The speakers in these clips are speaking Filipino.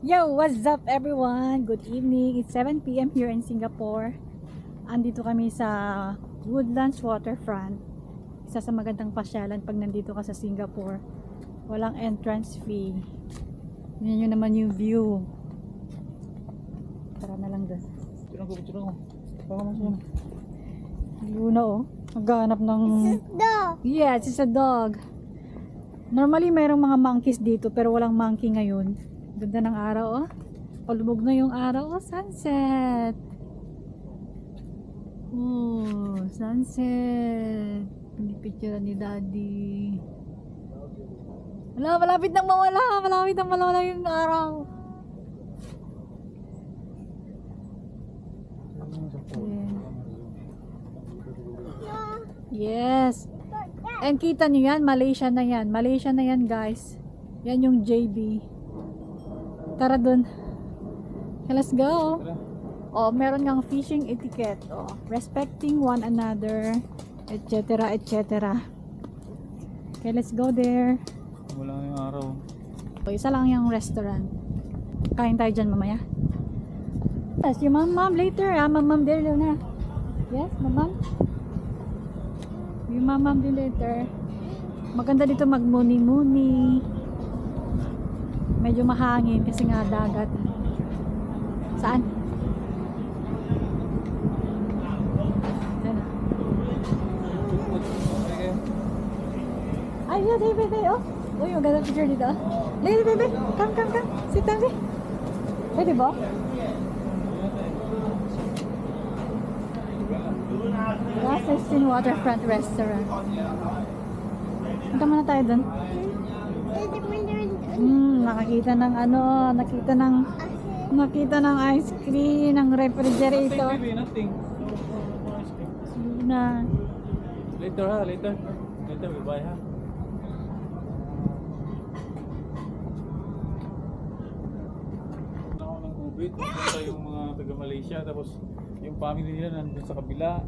Yo, what's up everyone? Good evening. It's 7 p.m. here in Singapore. Andito kami sa Woodlands Waterfront. Isa sa magandang pasyalan pag nandito ka sa Singapore. Walang entrance fee. Yan yun naman yung view. Tara na lang doon. Picture ko, picture ko. Baka masaya. Luna oh. Maghanap ng... Dog. Yes, it's a dog. Normally, mayroong mga monkeys dito pero walang monkey ngayon. Ganda ng araw, oh. Palubog na yung araw, oh. Sunset. Oh, sunset. Pinipicture ni daddy. Wala, malapit nang mawala. Malapit nang mawala yung araw. Yes. And kita nyo yan, Malaysia na yan. Malaysia na yan, guys. Yan yung JB. Tara dun. Okay, let's go. Tara. Oh, meron ngang fishing etiquette. Oh, respecting one another, etc. etc. Okay, let's go there. Wala na yung araw. So, isa lang yung restaurant. Kain tayo dyan mamaya. Yes, yung mom, mom, later ah. Mom, mom, there na. Yes, mom, mom. Yung mom, mom, din later. Maganda dito magmuni-muni. Medyo mahangin kasi nga dagat. Saan? Okay. Ay, yeah, hey, baby, oh. Uy, maganda picture dito. Lady, baby, come, come, come. Sit down, baby. Pwede ba? Gaston Waterfront Restaurant. Punta muna tayo dun. Hmm, nakakita ng ano, nakita ng nakita ng ice cream, ng refrigerator. Nothing, baby, nothing. Na, Later ha, later. Later, we buy ha. Ng COVID, punta yung mga taga Malaysia, tapos yung family nila nandun sa kabila.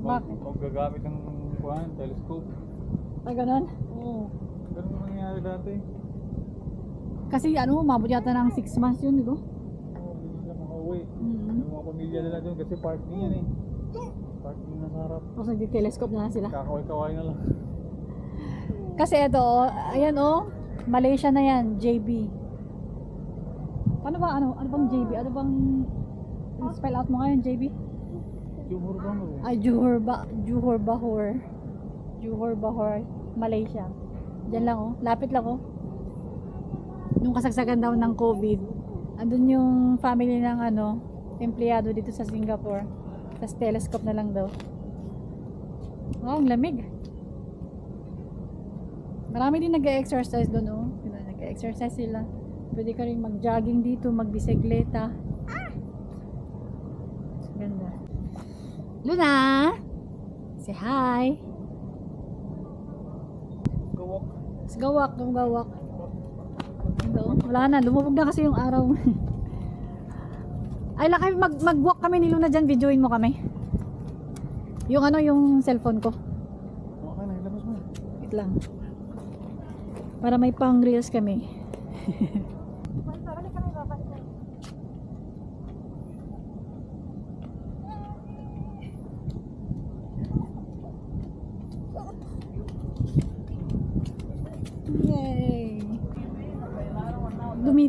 Mag, Bakit? magagamit ng kuhan, telescope. ay ganun. Oo, ganun ang nangyayari dati. Kasi ano, umabot yata ng 6 months yun, di ba? Oo, hindi sila makauwi. Mm-hmm. Yung mga pamilya nila doon kasi parking yan eh. Parking na sa harap. Tapos nagdi-telescope na lang sila. Kakaway-kaway na lang. Kasi ito, ayan oh, Malaysia na yan, JB. Paano ba, ano, ano bang JB? Ano bang, spell out mo ngayon, JB? Jumhur ba mo? Ay, Johor, ba, Johor Bahor. Johor Bahor, Malaysia. Diyan lang oh, lapit lang oh. Nung kasagsagan daw ng COVID, andun yung family ng ano, empleyado dito sa Singapore. Tapos telescope na lang daw. Wow, ang lamig. Marami din nag-exercise doon, oh. Diba, Nag-exercise sila. Pwede ka rin mag-jogging dito, mag-bisikleta. Ganda. Luna! Say hi! Let's gawak, yung gawak. Oh. Wala na, lumubog na kasi yung araw. Ay, lakay, mag, mag-walk kami ni Luna dyan, videoin mo kami. Yung ano, yung cellphone ko. Okay na, ilabas mo. Wait lang. Para may pang reels kami.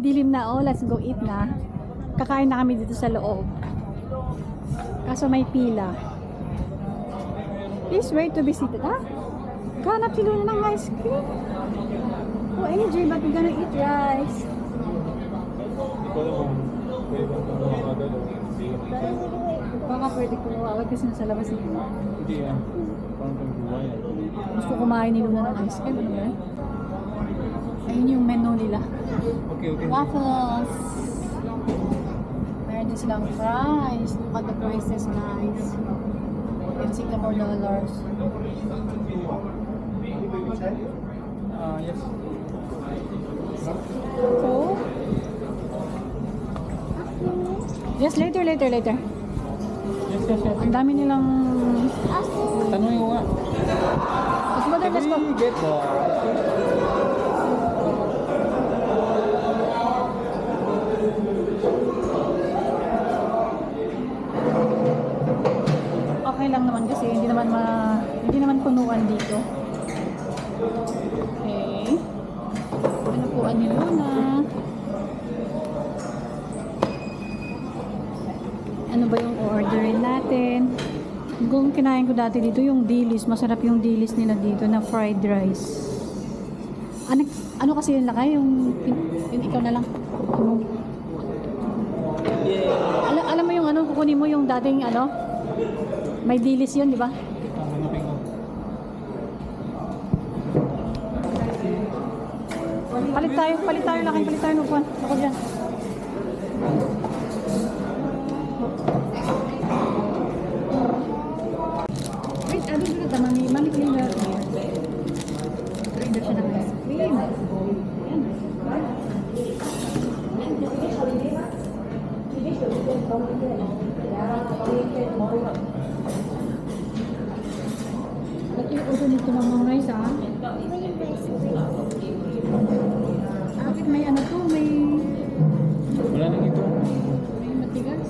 Dumidilim na oh, let's go eat na. Kakain na kami dito sa loob. Kaso may pila. Please wait to be seated. Ah, ganap si Luna ng ice cream. Oh, AJ, but we're gonna eat rice. Kung pwede ko Baka pwede kumuha kasi nasa labas eh. Hindi ah. Ah. Gusto kumain ni Luna ng ice cream. Ano ba? Ayun yung menu nila. Okay, okay. Waffles. Meron din silang fries. Look at the prices, guys. In Singapore dollars. Ah, yes. So? Yes, later, later, later. Yes, yes, yes. Ang dami nilang... Tanungin ko nga. Let's go let's go. Can we get the nandito. Okay. Ano po ni Luna? Ano ba yung orderin natin? Kung kinain ko dati dito yung dilis, masarap yung dilis nila dito na fried rice. Ano, ano kasi yung lakay? Yung, yung, ikaw na lang. Yung, alam mo yung ano, kukunin mo yung dating ano? May dilis yun, di ba? Palit tayo, palit tayo laki, palit tayo ng upuan. Ako dyan. Wait, ano dito na mami? Mami cleaner. Cleaner siya ng ice cream. Ayan. Uso nito mamang rice ah? Bakit may ano to? May, Wala nang ito. may matigas?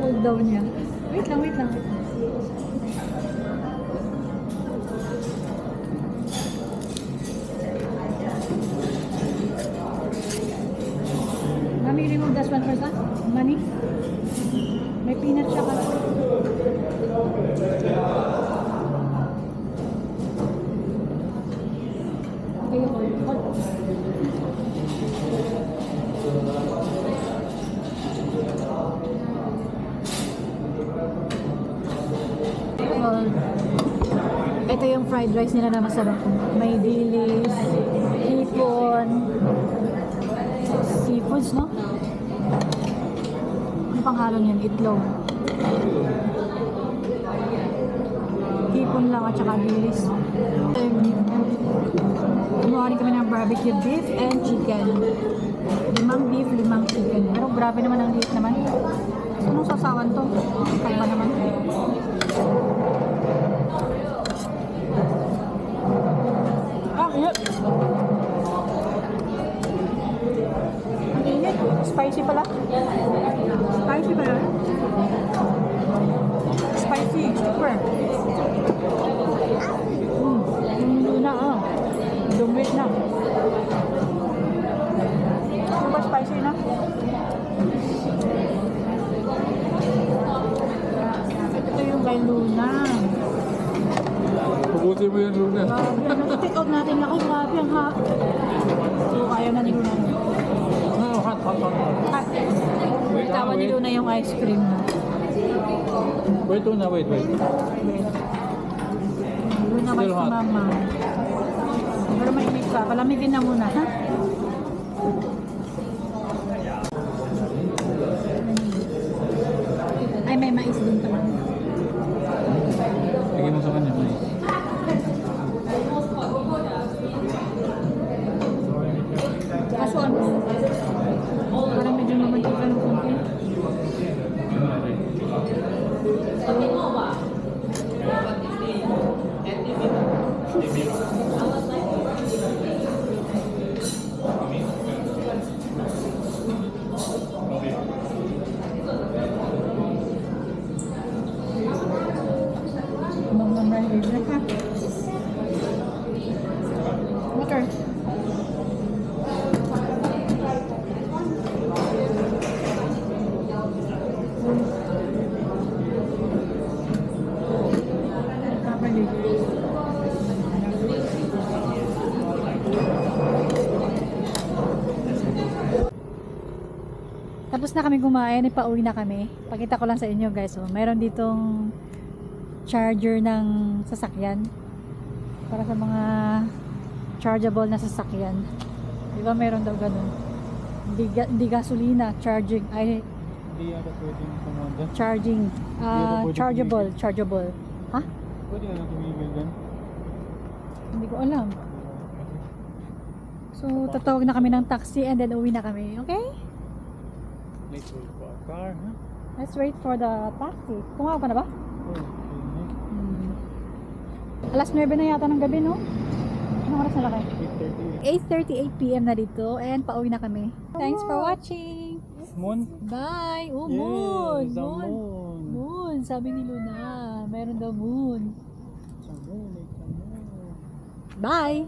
Hold? Daw niya. Wait lang, wait lang. Wait lang. Mami, remove this one first, ha? Money? May peanut siya ka. Okay, hold. Hold. Hold. Ito yung fried rice nila na masarap. May dilis, hipon, seafoods, no? Ano pang halo niyan? Itlog. Hipon lang at saka dilis. Kumuha rin kami ng barbecue beef and chicken. Limang beef, limang chicken. Pero grabe naman ang liit naman. Anong sasawan to? Kaiba naman. Ah, init. Spicy pala. Spicy pala. Spicy. Super. Mm. Yung luna, ah. Dumit na. Super spicy na. Ito yung kay Luna. Puputi mo yung luna. Take out natin ako. Grabe ang ha. So, ayaw na ni Luna. Hot, hot, hot. Wait tawa ni wait. Luna yung ice cream na. Wait na, wait, wait. Luna mas Still hot. mama. Pero mainit pa. Palamigin na muna, ha? Ay, may mais din pala. Lagay mo sa kanya, may. Kaso ano? Parang medyo mamantika ng konti. Mga Tapos na kami kumain, ipauwi na kami. Pakita ko lang sa inyo guys. Oh, mayroon ditong charger ng sasakyan. Para sa mga chargeable na sasakyan. Di ba mayroon daw ganun? Hindi, hindi gasolina, charging, ay Hindi yata pwedeng kumanda. charging, ah, ba pwede chargeable, chargeable. Ha? Pwede lang tumigil dyan. Hindi ko alam. So, tatawag na kami ng taxi and then uwi na kami. Okay? Let's wait for a car, ha? Let's wait for the taxi. Tumawag ka na ba? Okay. Hmm. Alas 9 na yata ng gabi, no? Anong oras na laki? 8.38. 8.38pm na dito and pauwi na kami. Thanks for watching! Moon? Bye! Oh, Yes, moon! Moon! moon. Moon! Sabi ni Luna. Meron daw moon. Moon. Bye!